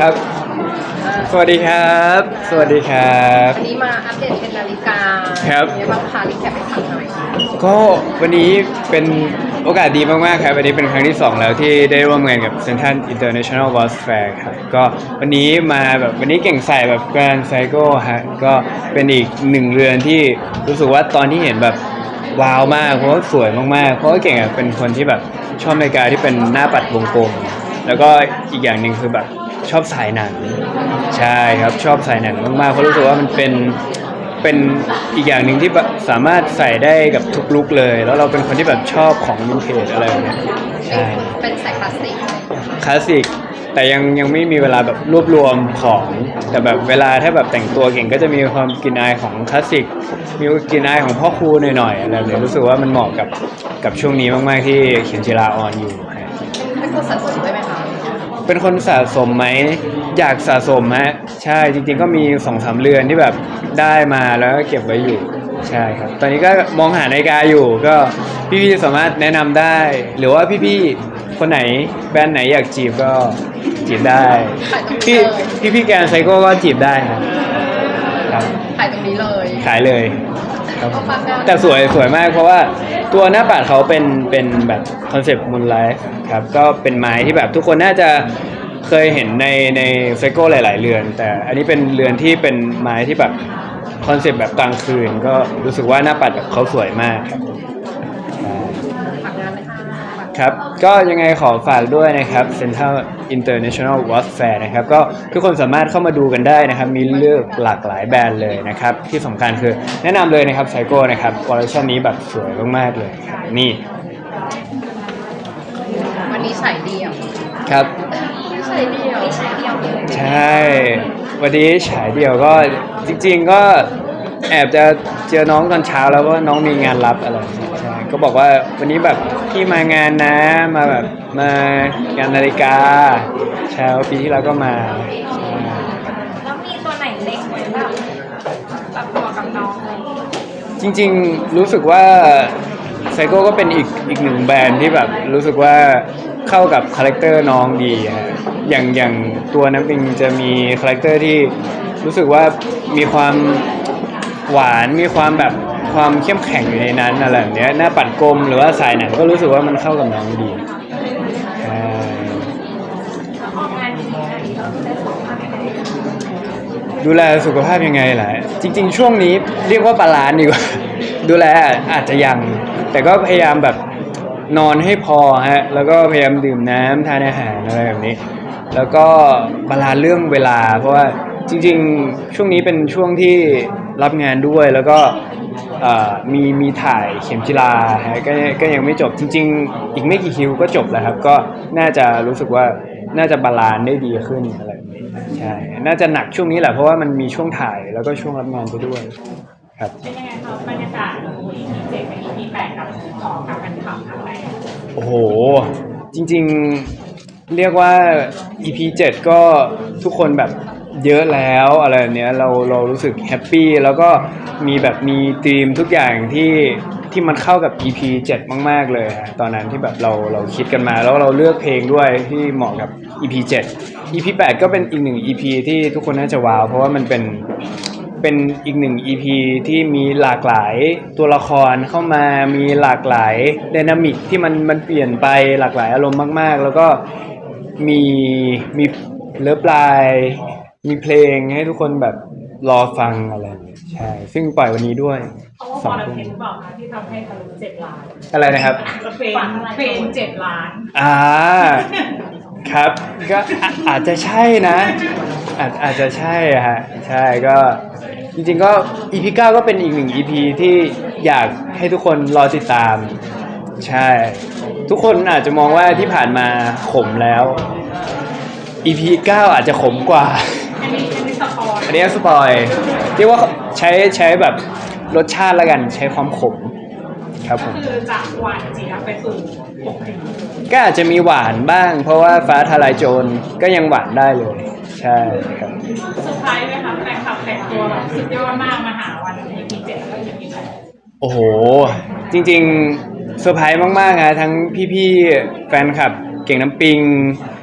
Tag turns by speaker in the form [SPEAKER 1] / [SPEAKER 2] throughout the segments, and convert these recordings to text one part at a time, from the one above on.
[SPEAKER 1] ครับ สวัสดีครับ สวัสดีครับ
[SPEAKER 2] อันนี้มาอัปเดตเป็นนาฬิกา
[SPEAKER 1] ครับ
[SPEAKER 2] เป็นไงบ้างคะรีแคปให้ฟังหน่อย
[SPEAKER 1] ก็วันนี้เป็นโอกาสดีมากๆครับ วันนี้เป็นครั้งที่ 2 แล้วที่ได้ร่วมงานกับ Central International Watch Fair ครับ ก็วันนี้มาแบบวันนี้เก่งใส่แบบ Grand Psycho ฮะ ก็เป็นอีกหนึ่งเรือนที่รู้สึกว่าตอนที่เห็นแบบว้าวมาก เพราะว่าสวยมากๆ เพราะว่าเก่งอะเป็นคนที่แบบชอบนาฬิกาที่เป็นหน้าปัดวงกลม แล้วก็อีกอย่างหนึ่งคือแบบ ชอบสายหนัง ใช่ครับชอบสายหนังมากๆเพราะรู้สึกว่ามันเป็นเป็นอีกอย่างหนึ่งที่แบบสามารถใส่ได้กับทุกลุคเลย แล้วเราเป็นคนที่แบบชอบของวินเทจอะไรแบบเนี้ยใช่
[SPEAKER 2] เป็นสายคลาสสิก
[SPEAKER 1] คลาสสิกแต่ยังยังไม่มีเวลาแบบรวบรวมของแต่แบบเวลาถ้าแบบแต่งตัวเก่งก็จะมีความกลินอายของคลาสสิกมีกลินอายของพ่อครูหน่อยๆอะไรแบบนี้รู้สึกว่ามันเหมาะกับกับช่วงนี้มากๆที่เขียนจิราออนอยู่ฮะ
[SPEAKER 2] เป็นคนสะสมด้วยไหมคะ
[SPEAKER 1] เป็นคนสะสมไหมอยากสะสมฮะใช่จริง ๆ ก็มีสองสามเรือนที่แบบได้มาแล้วก็เก็บไว้อยู่ใช่ครับ ตอนนี้ก็มองหานาฬิกาอยู่ก็พี่ๆสามารถแนะนำได้ หรือว่าพี่ๆคนไหนแบรนด์ไหนอยากจีบก็จีบได้
[SPEAKER 2] ขายตรง
[SPEAKER 1] พี่
[SPEAKER 2] นี้เลย
[SPEAKER 1] พี่พี่แกนไซโก้ก็จีบได้ครับครับ
[SPEAKER 2] ขายตรงนี้เลย
[SPEAKER 1] ขายเลย ครับแต่สวยสวยมากเพราะว่าตัวหน้าปัดเขาเป็นเป็นแบบคอนเซปต์มูนไลท์ครับก็เป็นไม้ที่แบบทุกคนน่าจะเคยเห็นในในไซโก้หลาย ๆ เรือน แต่อันนี้เป็นเรือนที่เป็นไม้ที่แบบคอนเซปต์แบบกลางคืน ก็รู้สึกว่าหน้าปัดแบบเขาสวยมากครับ
[SPEAKER 2] ค
[SPEAKER 1] รับ ก็ยังไงขอฝากด้วยนะครับ Central International Watch Fair นะครับ ก็ทุกคนสามารถเข้ามาดูกันได้นะครับ มีเลือกหลากหลายแบรนด์เลยนะครับ ที่สำคัญคือแนะนำเลยนะครับไซโก้นะครับคอลเลคชันนี้แบบสวยมากๆเลยครับนี่
[SPEAKER 2] วันนี้สายเดียว
[SPEAKER 1] ครับ
[SPEAKER 2] สายเดียวสายเดียวเลย
[SPEAKER 1] ใช่ วันนี้ฉายเดียวก็จริง ๆ ก็ แอบจะเจอน้องตอนเช้าแล้วว่าน้องมีงานรับอะไรใช่ก็บอกว่าวันนี้แบบพี่มางานนะมาแบบมางานนาฬิกาเช้าปีที่แล้วก็มาใช่
[SPEAKER 3] แล้วมีตัวไหนเล็กไหมแบบแบบตัวกับน้องอะไรอย่างเงี้ย
[SPEAKER 1] จริงๆรู้สึกว่าไซโก้ก็เป็นอีกอีกหนึ่งแบรนด์ที่แบบรู้สึกว่าเข้ากับคาแรคเตอร์น้องดีฮะอย่างอย่างตัวน้ำปิงจะมีคาแรคเตอร์ที่รู้สึกว่ามีความ หวานมีความแบบความเข้มแข็งอยู่ในนั้นอะไรแบบเนี้ยหน้าปัดกลมหรือว่าสายหนังก็รู้สึกว่ามันเข้ากับน้องดีใช่
[SPEAKER 3] ดู
[SPEAKER 1] แลสุขภาพยังไงล่ะจริง ๆ ช่วงนี้เรียกว่าบาลานซ์ดีกว่าดูแลอาจจะยัง แต่ก็พยายามแบบนอนให้พอฮะแล้วก็พยายามดื่มน้ำทานอาหารอะไรแบบนี้ แล้วก็บาลานซ์เรื่องเวลา เพราะว่า จริงๆ ช่วงนี้เป็นช่วงที่รับงานด้วยแล้วก็เอ่อมีมีถ่ายเข็มจิลาฮะก็ก็ยังไม่จบจริง ๆ อีกไม่กี่คิวก็จบแล้วครับ ก็น่าจะรู้สึกว่าน่าจะบาลานซ์ได้ดีขึ้นอะไรแบบนี้ใช่น่าจะหนักช่วงนี้แหละเพราะว่ามันมีช่วงถ่ายแล้วก็ช่วงรับงานไปด้วยครับ
[SPEAKER 3] เป็นยังไงคะบรรยากาศของ EP เจ็ดกับ EP แปดกับออกกับกันขับครั้งแรก
[SPEAKER 1] โอ้โห จริงๆ เรียกว่า EP 7 ก็ทุกคนแบบ เยอะแล้วอะไรเนี้ยเราเรารู้สึกแฮปปี้แล้วก็มีแบบมีธีมทุกอย่างที่ที่มันเข้ากับ EP 7 มาก ๆ เลยฮะตอนนั้นที่แบบเราเราคิดกันมา แล้วเราเลือกเพลงด้วยที่เหมาะกับ EP 7 EP 8 ก็เป็นอีกหนึ่ง EP ที่ทุกคนน่าจะว้าว เพราะว่ามันเป็นเป็นอีกหนึ่ง EP ที่มีหลากหลายตัวละครเข้ามามีหลากหลายไดนามิกที่มันมันเปลี่ยนไปหลากหลายอารมณ์มาก ๆ แล้วก็มีมีเลิฟไลน์ มีเพลงให้ทุกคนแบบรอฟังอะไรอย่างเงี้ยใช่ ซึ่งปล่อยวันนี้ด้วย
[SPEAKER 3] เพราะว่า
[SPEAKER 1] ส
[SPEAKER 3] พ
[SPEAKER 1] อ
[SPEAKER 3] องเรา
[SPEAKER 1] ทุ่ม
[SPEAKER 3] เห็นบอกนะที่ทำให้ทะลุเจ็ดล้าน
[SPEAKER 1] อะไรนะครับ
[SPEAKER 3] เฟนเฟนเจ็ดล้าน
[SPEAKER 1] อ่า ครับ ก็อาอาจจะใช่นะ อาจอาจจะใช่อะฮะ ใช่ก็ จริงๆก็ EP 9ก็เป็นอีกหนึ่ง EP ที่อยากให้ทุกคนรอติดตาม ใช่ ทุกคนอาจจะมองว่าที่ผ่านมาขมแล้ว EP 9อาจจะขมกว่า
[SPEAKER 3] อันนี้อันนี้สป อย
[SPEAKER 1] อันนี้สปอยเรียกว่าใช้ใช้แบบรสชาติแล้วกันใช้ความขมครับผม
[SPEAKER 3] คือจากหวานเจี๊ยบไปสู่ปกติ
[SPEAKER 1] ก็อาจจะมีหวานบ้าง เพราะว่าฟ้าทลายโจรก็ยังหวานได้เลย ใช่ครับ
[SPEAKER 3] เซอร์ไพรส์ไหมคะแฟนคลับแต่งตัวแบบสุดยอดมากมาหาวัน EP เจ็ดแล้วก็ EP แปด
[SPEAKER 1] โอ้โห จริงๆเซอร์ไพรส์มากๆนะทั้งพี่ๆแฟนคลับ เก่งน้ำปิง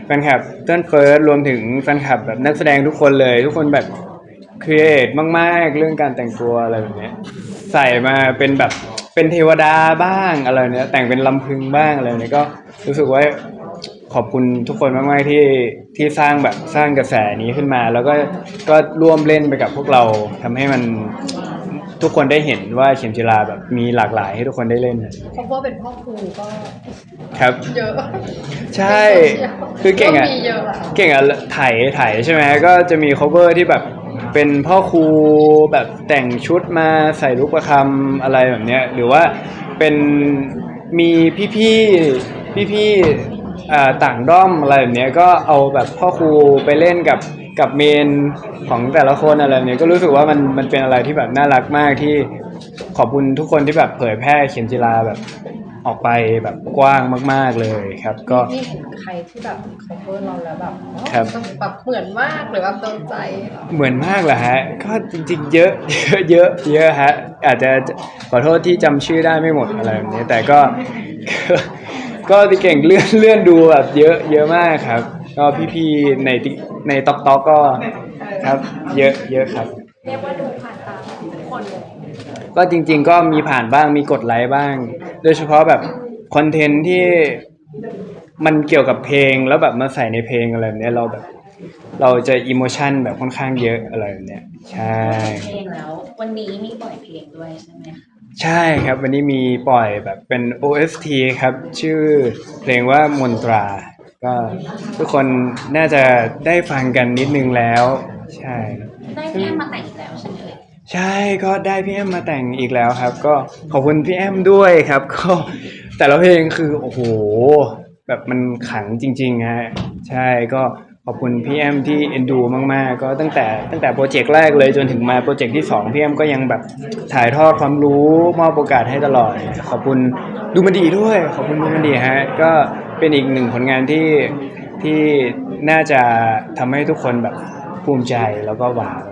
[SPEAKER 1] แฟนคลับเติ้ลเฟิร์สรวมถึงแฟนคลับแบบนักแสดงทุกคนเลย ทุกคนแบบ ครีเอทมาก ๆ เรื่องการแต่งตัวอะไรแบบเนี้ยใส่มาเป็นแบบเป็นเทวดาบ้างอะไรเนี้ยแต่งเป็นลำพึงบ้างอะไรเนี้ยก็รู้สึกว่าขอบคุณทุกคนมาก ๆ ที่ที่สร้างแบบสร้างกระแสนี้ขึ้นมา แล้วก็ก็ร่วมเล่นไปกับพวกเราทำให้มันทุกคนได้เห็นว่าเข็มจิราแบบมีหลากหลายให้ทุกคนได้เล่น
[SPEAKER 2] เพราะว่าเป็นพ่อครูก็
[SPEAKER 1] ครับ
[SPEAKER 2] เยอะ
[SPEAKER 1] ใช่ คือเก่งอะ
[SPEAKER 2] มีเยอะอะ
[SPEAKER 1] เก่งอะไถไถใช่ไหมก็จะมี cover ที่แบบ เป็นพ่อครูแบบแต่งชุดมาใส่ลูกประคำอะไรแบบเนี้ยหรือว่าเป็นมีพี่ๆพี่ๆอ่ต่างด้อมอะไรแบบเนี้ยก็เอาแบบพ่อครูไปเล่นกับกับเมนของแต่ละคนอะไรแบบเนี้ยก็รู้สึกว่ามันมันเป็นอะไรที่แบบน่ารักมากที่ขอบคุณทุกคนที่แบบเผยแพร่เข็มจีราแบบ ออกไปแบบกว้างมาก ๆเลยครับ ก็
[SPEAKER 2] นี่เห็นใครที่แบบ cover เราแล้วแบบอ๋อ
[SPEAKER 1] ครับ
[SPEAKER 2] แบบเหมือนมากหรือแบบโดนใจ
[SPEAKER 1] เหมือนมากเหรอฮะ ก็จริง ๆ เยอะ เยอะ เยอะ เยอะฮะ อาจจะขอโทษที่จำชื่อได้ไม่หมดอะไรแบบนี้ แต่ก็ ก็พี่เก่งเลื่อนเลื่อนดูแบบเยอะ เยอะมากครับ ก็พี่ๆใน Tik- ในต็อกต็อกก็ครับ เยอะ เยอะครับ
[SPEAKER 3] เรียกว่าดูผ่านตาทุกคนเลย
[SPEAKER 1] ก็จริง ๆ ก็มีผ่านบ้างมีกดไลค์บ้าง โดยเฉพาะแบบคอนเทนต์ที่มันเกี่ยวกับเพลงแล้วแบบมาใส่ในเพลงอะไรแบบเนี้ยเราแบบ เราจะอิโมชันแบบค่อนข้างเยอะอะไรแบบเนี้ยใช่
[SPEAKER 4] เพลงแล้ว วันนี้มีปล่อยเพลงด้วยใช่ไหมคะ
[SPEAKER 1] ใช่ครับ วันนี้มีปล่อยแบบเป็น OST ครับ ชื่อเพลงว่ามนตรา ก็ทุกคนน่าจะได้ฟังกันนิดนึงแล้ว ใช่
[SPEAKER 4] ได้พี่แอมมาแต่งอีกแล้วใช่ไหมเอ่ย
[SPEAKER 1] ใช่ก็ได้พี่แอมมาแต่งอีกแล้วครับ ก็ขอบคุณพี่แอมด้วยครับ ก็แต่ละเพลงคือโอ้โห แบบมันขังจริงๆฮะใช่ก็ขอบคุณพี่แอมที่เอ็นดูมากๆ ก็ตั้งแต่ตั้งแต่โปรเจกต์แรกเลยจนถึงมาโปรเจกต์ที่สองพี่แอมก็ยังแบบถ่ายทอดความรู้มอบโอกาสให้ตลอด ขอบคุณดูมันดีด้วย ขอบคุณดูมันดีฮะก็เป็นอีกหนึ่งผลงานที่ที่น่าจะทำให้ทุกคนแบบภูมิใจแล้วก็ว้าว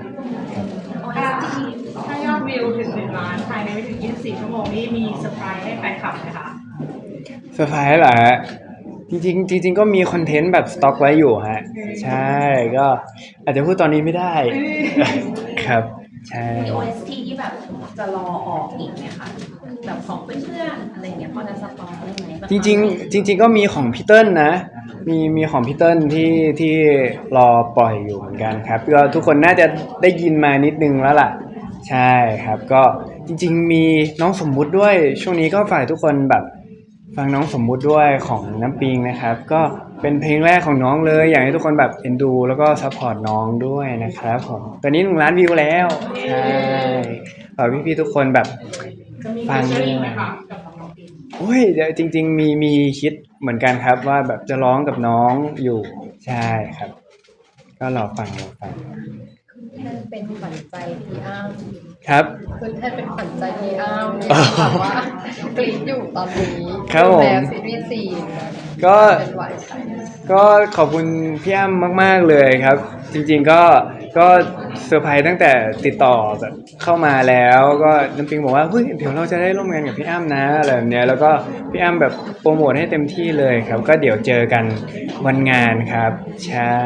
[SPEAKER 5] ถ้ายอดวิวถึงหนึ่งล้านภายในไม่ถึง 24 ชั่วโมงนี่มีเซอร์ไพรส์ให้แฟนคลับไหมคะ
[SPEAKER 1] เซอร์ไพรส์เหรอฮะจริงๆจริง ๆ ก็มีคอนเทนต์แบบสต็อกไว้อยู่ฮะใช่ก็อาจจะพูดตอนนี้ไม่ได้ ครับ ใช่
[SPEAKER 4] มี OST ที่แบบจะรอออกอีกไหมคะแบบของเพื่อนๆอะไรอย่างเงี้ยพอจะสปอยได้ไหม
[SPEAKER 1] จริงๆจริง ๆ ก็มีของพี่เติ้ลนะ มีมีของพี่เติ้ลที่ที่รอปล่อยอยู่เหมือนกันครับก็ทุกคนน่าจะได้ยินมานิดนึงแล้วล่ะ ใช่ครับ ก็จริง ๆ มีน้องสมมุติด้วยช่วงนี้ก็ฝ่ายทุกคนแบบ ฟังน้องสมมุติด้วยของน้ำปิงนะครับ ก็เป็นเพลงแรกของน้องเลย อยากให้ทุกคนแบบเอ็นดู แล้วก็ซัพพอร์ตน้องด้วยนะครับผมตอนนี้หนึ่งล้านวิวแล้วใช่ฝากพี่ๆทุกคนแบบ
[SPEAKER 5] จะมี
[SPEAKER 1] ฟั
[SPEAKER 5] เฟ
[SPEAKER 1] ง
[SPEAKER 5] เจอริ่งไหมคะกับน้องๆปีน
[SPEAKER 1] โอ้ยเดี๋ยวจริง ๆ มีมีคิดเหมือนกันครับว่าแบบจะร้องกับน้องอยู่ใช่ครับ ก็รอฟังรอฟัง
[SPEAKER 2] แท่นเป็นขวัญใจพี่อ้าม
[SPEAKER 1] ครับ
[SPEAKER 2] คือแท่นเป็นขวัญใจพี่อ้าม
[SPEAKER 1] อ๋อ
[SPEAKER 2] แบบว่า กรี๊ดอยู่ตอนนี้
[SPEAKER 1] ครับผม
[SPEAKER 2] แล้วซีรีส์สี่
[SPEAKER 1] ก็
[SPEAKER 2] เป็นหวานใจ
[SPEAKER 1] ก็ขอบคุณพี่อ้ำมาก ๆเลยครับ จริงๆก็ก็เซอร์ไพรส์ตั้งแต่ติดต่อแบบเข้ามาแล้วก็น้ำปิงบอกว่าเฮ้ยเดี๋ยวเราจะได้ร่วมงานกับพี่อ้ำนะอะไรแบบเนี้ยแล้วก็พี่อ้ำแบบโปรโมทให้เต็มที่เลยครับ ก็เดี๋ยวเจอกันวันงานครับ ใช่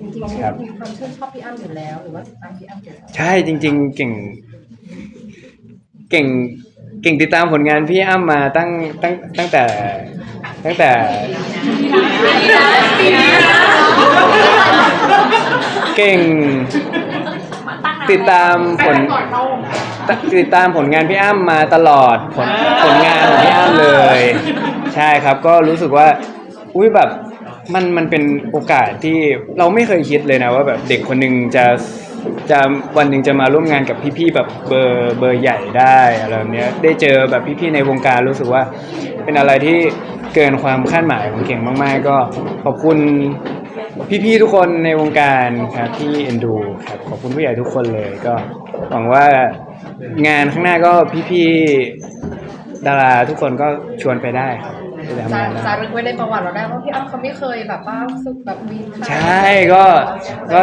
[SPEAKER 2] จริงๆ
[SPEAKER 1] ครับ
[SPEAKER 2] มีความชื่นชอบพี่อ้ำอยู่แล้วหรือว่าติดตามพี่อ้ำอยู่แล้ว
[SPEAKER 1] ใช่จริง ๆ เก่ง เก่ง เก่งติดตามผลงานพี่อ้ำมาตั้งตั้งตั้งแต่ตั้งแต่ เก่งติดตามผลติดตามผลงานพี่อ้ำมาตลอดผลผลงานของพี่อ้ำเลย ใช่ครับก็รู้สึกว่าอุ้ยแบบมันมันเป็นโอกาสที่เราไม่เคยคิดเลยนะว่าแบบเด็กคนหนึ่งจะ จะวันหนึ่งจะมาร่วมงานกับพี่ๆแบบเบอร์เบอร์ใหญ่ได้อะไรแบบเนี้ยได้เจอแบบพี่ๆในวงการรู้สึกว่า เป็นอะไรที่เกินความคาดหมายของเก่งมากๆ ก็ขอบคุณพี่ๆทุกคนในวงการครับที่เอ็นดูครับขอบคุณผู้ใหญ่ทุกคนเลยก็หวังว่างานข้างหน้าก็พี่ๆดาราทุกคนก็ชวนไปได้ครับ
[SPEAKER 2] อ
[SPEAKER 1] ที่จะทำาน
[SPEAKER 2] จางจา
[SPEAKER 1] ได้
[SPEAKER 2] รึกไว้ในประวัติเราได้ว่าพี่อ้ำเขาไม่เคยแบบว่าสุดแบบมีข่าว
[SPEAKER 1] ใช่ก็ก็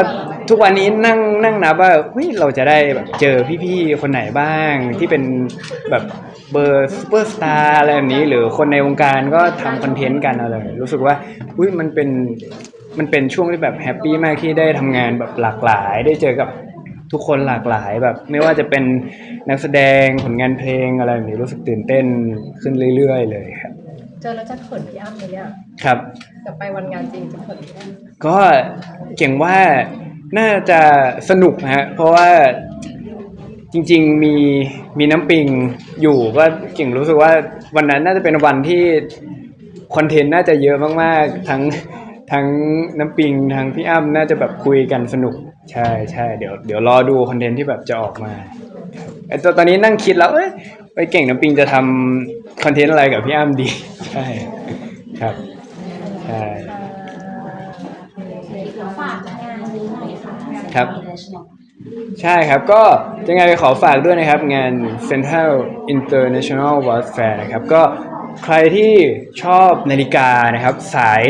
[SPEAKER 1] ทุกวันนี้นั่งนั่งนับว่าเฮ้ยเราจะได้แบบเจอพี่ๆคนไหนบ้างที่เป็นแบบเบอร์ซูเปอร์สตาร์อะไรแบบนี้ หรือคนในวงการก็ทำคอนเทนต์กันอะไรรู้สึกว่าอุ้ยมันเป็นมันเป็นช่วงที่แบบแฮปปี้มากที่ได้ทำงานแบบหลากหลาย ได้เจอกับทุกคนหลากหลายแบบ ไม่ว่าจะเป็นนักแสดงผลงานเพลงอะไรแบบนี้รู้สึกตื่นเต้นขึ้นเรื่อย ๆ เลยครับ
[SPEAKER 2] เจอแล้วจะเขินพี่อ้ำไหมเนี่ย
[SPEAKER 1] ครับ
[SPEAKER 2] จะไปวันงานจริงจะเขินพี่อ้ำ
[SPEAKER 1] ก็เก่งว่าน่าจะสนุกนะฮะเพราะว่าจริง ๆมีมีน้ำปิงอยู่ก็เก่งรู้สึกว่าวันนั้นน่าจะเป็นวันที่คอนเทนต์น่าจะเยอะมากๆ ทั้งทั้งน้ำปิงทั้งพี่อ้ำน่าจะแบบคุยกันสนุก ใช่ใช่เดี๋ยวเดี๋ยวรอดูคอนเทนต์ที่แบบจะออกมาครับไอตัวตอนนี้นั่งคิดแล้วเอ้ย ไปเก่งน้ำปิงจะทำคอนเทนต์อะไรกับพี่อ้ำดี ใช่ครับใช่
[SPEAKER 4] ฝากงานนี้หน่อยค่ะ
[SPEAKER 1] ครับ ใช่ครับก็ยังไงขอฝากด้วยนะครับ งาน Central International World Fair นะครับ ก็ใครที่ชอบนาฬิกานะครับ สาย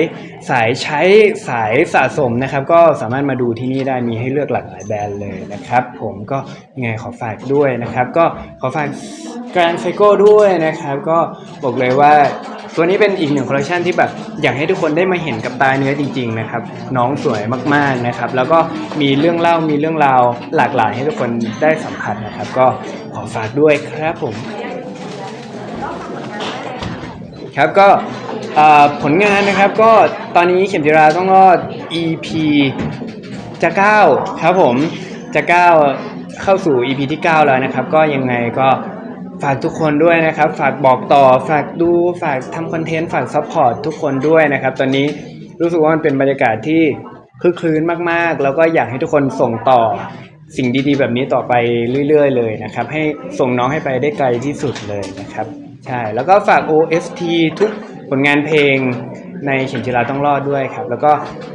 [SPEAKER 1] สายใช้สายสะสมนะครับ ก็สามารถมาดูที่นี่ได้มีให้เลือกหลากหลายแบรนด์เลยนะครับ ผมก็ยังไงขอฝากด้วยนะครับ ก็ขอฝาก Grand f i g o ด้วยนะครับ ก็บอกเลยว่าตัวนี้เป็นอีกหนึ่งคอลเลคชันที่แบบอยากให้ทุกคนได้มาเห็นกับตาเนื้อจริงๆนะครับ น้องสวยมากๆนะครับ แล้วก็มีเรื่องเล่ามีเรื่องราวหลากหลายให้ทุกคนได้สัมผัสนะครับ ก็ขอฝากด้วยครับผม ครับก็ผลงานนะครับก็ตอนนี้เข็มจิราต้องรอด EP จะ9ครับผมจะ9เข้าสู่ EP ที่ 9 แล้วนะครับ ก็ยังไงก็ ฝากทุกคนด้วยนะครับ ฝากบอกต่อ ฝากดู ฝากทำคอนเทนต์ ฝากซัพพอร์ตทุกคนด้วยนะครับ ตอนนี้รู้สึกว่ามันเป็นบรรยากาศที่คึกคลื้นมากๆ แล้วก็อยากให้ทุกคนส่งต่อสิ่งดีๆ แบบนี้ต่อไปเรื่อยๆ เลยนะครับ ให้ส่งน้องให้ไปได้ไกลที่สุดเลยนะครับ ใช่ แล้วก็ฝาก OST ทุกผลงานเพลงในเข็มจิราต้องรอดด้วยครับ แล้วก็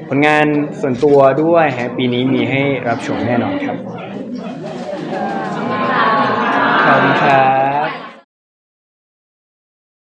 [SPEAKER 1] ผลงานส่วนตัวด้วยฮะปีนี้มีให้รับชมแน่นอนครับขอบคุณครับ